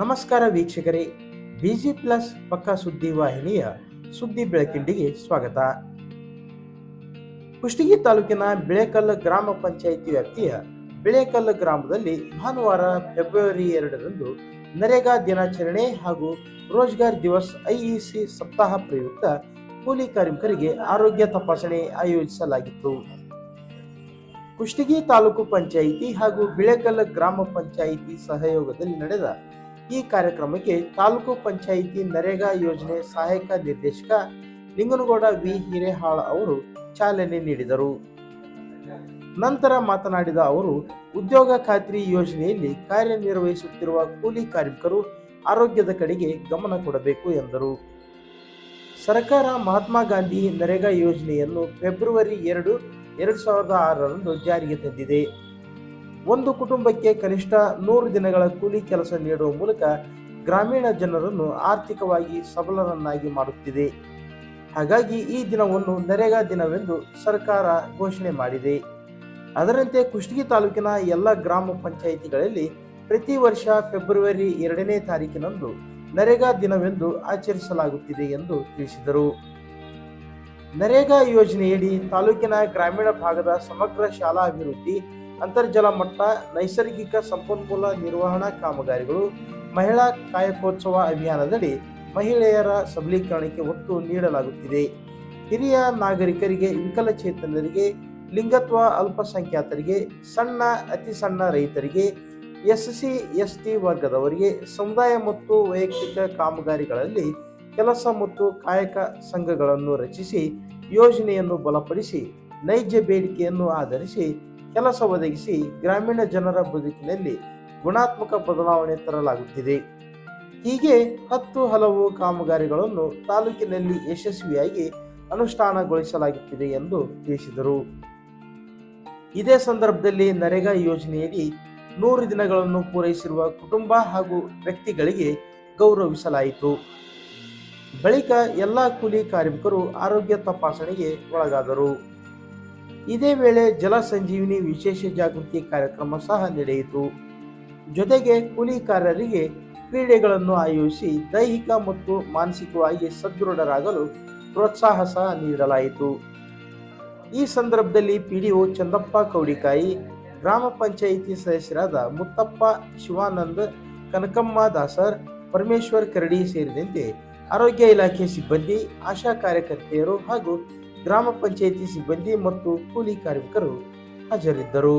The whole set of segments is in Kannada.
ನಮಸ್ಕಾರ ವೀಕ್ಷಕರೇ, ಬಿಜಿ ಪ್ಲಸ್ ಪಕ್ಕ ಸುದ್ದಿ ವಾಹಿನಿಯ ಸುದ್ದಿ ಬೆಳಕಿಂಡಿಗೆ ಸ್ವಾಗತ. ಕುಷ್ಟಗಿ ತಾಲೂಕಿನ ಬಿಳೆಕಲ್ ಗ್ರಾಮ ಪಂಚಾಯಿತಿ ವ್ಯಾಪ್ತಿಯ ಬಿಳೆಕಲ್ ಗ್ರಾಮದಲ್ಲಿ ಭಾನುವಾರ ಫೆಬ್ರವರಿ ಎರಡರಂದು ನರೇಗಾ ದಿನಾಚರಣೆ ಹಾಗೂ ರೋಜ್ಗಾರ್ ದಿವಸ್ ಐಇಸಿ ಸಪ್ತಾಹ ಪ್ರಯುಕ್ತ ಕೂಲಿ ಕಾರ್ಮಿಕರಿಗೆ ಆರೋಗ್ಯ ತಪಾಸಣೆ ಆಯೋಜಿಸಲಾಗಿತ್ತು. ಕುಷ್ಟಗಿ ತಾಲೂಕು ಪಂಚಾಯಿತಿ ಹಾಗೂ ಬಿಳೆಕಲ್ಲ ಗ್ರಾಮ ಪಂಚಾಯಿತಿ ಸಹಯೋಗದಲ್ಲಿ ನಡೆದ ಈ ಕಾರ್ಯಕ್ರಮಕ್ಕೆ ತಾಲೂಕು ಪಂಚಾಯಿತಿ ನರೇಗಾ ಯೋಜನೆ ಸಹಾಯಕ ನಿರ್ದೇಶಕ ಲಿಂಗನಗೌಡ ವಿ ಹಿರೇಹಾಳ ಅವರು ಚಾಲನೆ ನೀಡಿದರು. ನಂತರ ಮಾತನಾಡಿದ ಅವರು, ಉದ್ಯೋಗ ಖಾತ್ರಿ ಯೋಜನೆಯಲ್ಲಿ ಕಾರ್ಯನಿರ್ವಹಿಸುತ್ತಿರುವ ಕೂಲಿ ಕಾರ್ಮಿಕರು ಆರೋಗ್ಯದ ಕಡೆಗೆ ಗಮನ ಕೊಡಬೇಕು ಎಂದರು. ಸರ್ಕಾರ ಮಹಾತ್ಮ ಗಾಂಧಿ ನರೇಗಾ ಯೋಜನೆಯನ್ನು ಫೆಬ್ರವರಿ ಎರಡು ಎರಡು ಸಾವಿರದ ಆರರಂದು ಜಾರಿಗೆ ತಂದಿದೆ. ಒಂದು ಕುಟುಂಬಕ್ಕೆ ಕನಿಷ್ಠ ನೂರು ದಿನಗಳ ಕೂಲಿ ಕೆಲಸ ನೀಡುವ ಮೂಲಕ ಗ್ರಾಮೀಣ ಜನರನ್ನು ಆರ್ಥಿಕವಾಗಿ ಸಬಲರನ್ನಾಗಿ ಮಾಡುತ್ತಿದೆ. ಹಾಗಾಗಿ ಈ ದಿನವನ್ನು ನರೇಗಾ ದಿನವೆಂದು ಸರ್ಕಾರ ಘೋಷಣೆ ಮಾಡಿದೆ. ಅದರಂತೆ ಕುಷ್ಟಗಿ ತಾಲೂಕಿನ ಎಲ್ಲ ಗ್ರಾಮ ಪಂಚಾಯಿತಿಗಳಲ್ಲಿ ಪ್ರತಿ ವರ್ಷ ಫೆಬ್ರವರಿ ಎರಡನೇ ತಾರೀಕಿನಂದು ನರೇಗಾ ದಿನವೆಂದು ಆಚರಿಸಲಾಗುತ್ತಿದೆ ಎಂದು ತಿಳಿಸಿದರು. ನರೇಗಾ ಯೋಜನೆಯಡಿ ತಾಲೂಕಿನ ಗ್ರಾಮೀಣ ಭಾಗದ ಸಮಗ್ರ ಶಾಲಾ ಅಭಿವೃದ್ಧಿ, ಅಂತರ್ಜಲ ಮಟ್ಟ, ನೈಸರ್ಗಿಕ ಸಂಪನ್ಮೂಲ ನಿರ್ವಹಣಾ ಕಾಮಗಾರಿಗಳು, ಮಹಿಳಾ ಕಾಯಕೋತ್ಸವ ಅಭಿಯಾನದಡಿ ಮಹಿಳೆಯರ ಸಬಲೀಕರಣಕ್ಕೆ ಒತ್ತು ನೀಡಲಾಗುತ್ತಿದೆ. ಹಿರಿಯ ನಾಗರಿಕರಿಗೆ ವಿಕಲಚೇತನರಿಗೆ, ಲಿಂಗತ್ವ ಅಲ್ಪಸಂಖ್ಯಾತರಿಗೆ, ಸಣ್ಣ, ಅತಿ ಸಣ್ಣ ರೈತರಿಗೆ ಎಸ್ ಸಿ ಎಸ್ ಟಿ ವರ್ಗದವರಿಗೆ, ಸಮುದಾಯ ಮತ್ತು ವೈಯಕ್ತಿಕ ಕಾಮಗಾರಿಗಳಲ್ಲಿ ಕೆಲಸ ಮತ್ತು ಕಾಯಕ ಸಂಘಗಳನ್ನು ರಚಿಸಿ ಯೋಜನೆಯನ್ನು ಬಲಪಡಿಸಿ, ನೈಜ ಬೇಡಿಕೆಯನ್ನು ಆಧರಿಸಿ, ಕೆಲಸ ಒದಗಿಸಿ ಗ್ರಾಮೀಣ ಜನರ ಬದುಕಿನಲ್ಲಿ ಗುಣಾತ್ಮಕ ಬದಲಾವಣೆ ತರಲಾಗುತ್ತಿದೆ. ಹೀಗೆ ಹತ್ತು ಹಲವು ಕಾಮಗಾರಿಗಳನ್ನು ತಾಲೂಕಿನಲ್ಲಿ ಯಶಸ್ವಿಯಾಗಿ ಅನುಷ್ಠಾನಗೊಳಿಸಲಾಗುತ್ತಿದೆ ಎಂದು ತಿಳಿಸಿದರು. ಇದೇ ಸಂದರ್ಭದಲ್ಲಿ ನರೇಗಾ ಯೋಜನೆಯಡಿ ನೂರು ದಿನಗಳನ್ನು ಪೂರೈಸಿರುವ ಕುಟುಂಬ ಹಾಗೂ ವ್ಯಕ್ತಿಗಳಿಗೆ ಗೌರವಿಸಲಾಯಿತು. ಬಳಿಕ ಎಲ್ಲ ಕೂಲಿ ಕಾರ್ಮಿಕರು ಆರೋಗ್ಯ ತಪಾಸಣೆಗೆ ಒಳಗಾದರು. ಇದೇ ವೇಳೆ ಜಲ ಸಂಜೀವಿನಿ ವಿಶೇಷ ಜಾಗೃತಿ ಕಾರ್ಯಕ್ರಮ ಸಹ ನಡೆಯಿತು. ಜೊತೆಗೆ ಕೂಲಿಕಾರರಿಗೆ ಕ್ರೀಡೆಗಳನ್ನು ಆಯೋಜಿಸಿ ದೈಹಿಕ ಮತ್ತು ಮಾನಸಿಕವಾಗಿ ಸದೃಢರಾಗಲು ಪ್ರೋತ್ಸಾಹ ಸಹ ನೀಡಲಾಯಿತು. ಈ ಸಂದರ್ಭದಲ್ಲಿ ಪಿಡಿಒ ಚಂದಪ್ಪ ಕೌಡಿಕಾಯಿ, ಗ್ರಾಮ ಪಂಚಾಯಿತಿ ಸದಸ್ಯರಾದ ಮುತ್ತಪ್ಪ ಶಿವಾನಂದ್, ಕನಕಮ್ಮ ದಾಸರ್, ಪರಮೇಶ್ವರ್ ಕರಡಿ ಸೇರಿದಂತೆ ಆರೋಗ್ಯ ಇಲಾಖೆ ಸಿಬ್ಬಂದಿ ಆಶಾ ಕಾರ್ಯಕರ್ತೆಯರು ಹಾಗೂ ಗ್ರಾಮ ಪಂಚಾಯಿತಿ ಸಿಬ್ಬಂದಿ ಮತ್ತು ಕೂಲಿ ಕಾರ್ಮಿಕರು ಹಾಜರಿದ್ದರು.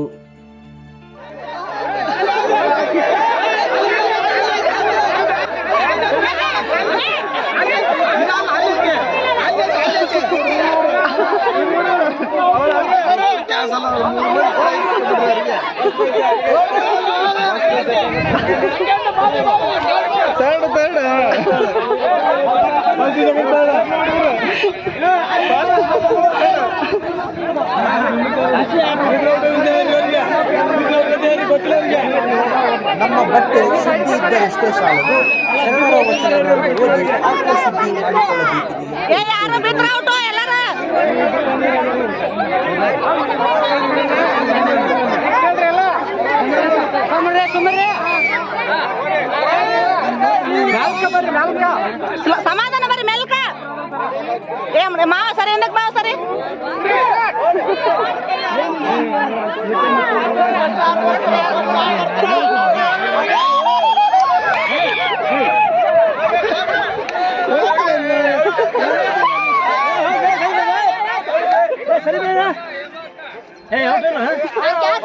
ಬೇಡ ಬೇಡ. ನಮ್ಮ ಬಟ್ಟೆ ಶುದ್ಧಿ ಇದ್ದರಷ್ಟೇ ಸಾಲದು. ಶರಣರ ವಚನಗಳನ್ನು ಓದಿ ಆತ್ಮಶುದ್ಧಿ ಮಾಡಿಕೊಳ್ಳಬೇಕಿದೆ. ಸಮಾಧಾನ ಬರ್ರಿ ಮೆಲ್ಕ ಏ ಮ- ಮಾವ ಸರಿ ಏನಕ್ಕೆ ಮಾವ ಸರಿ ಯಾವ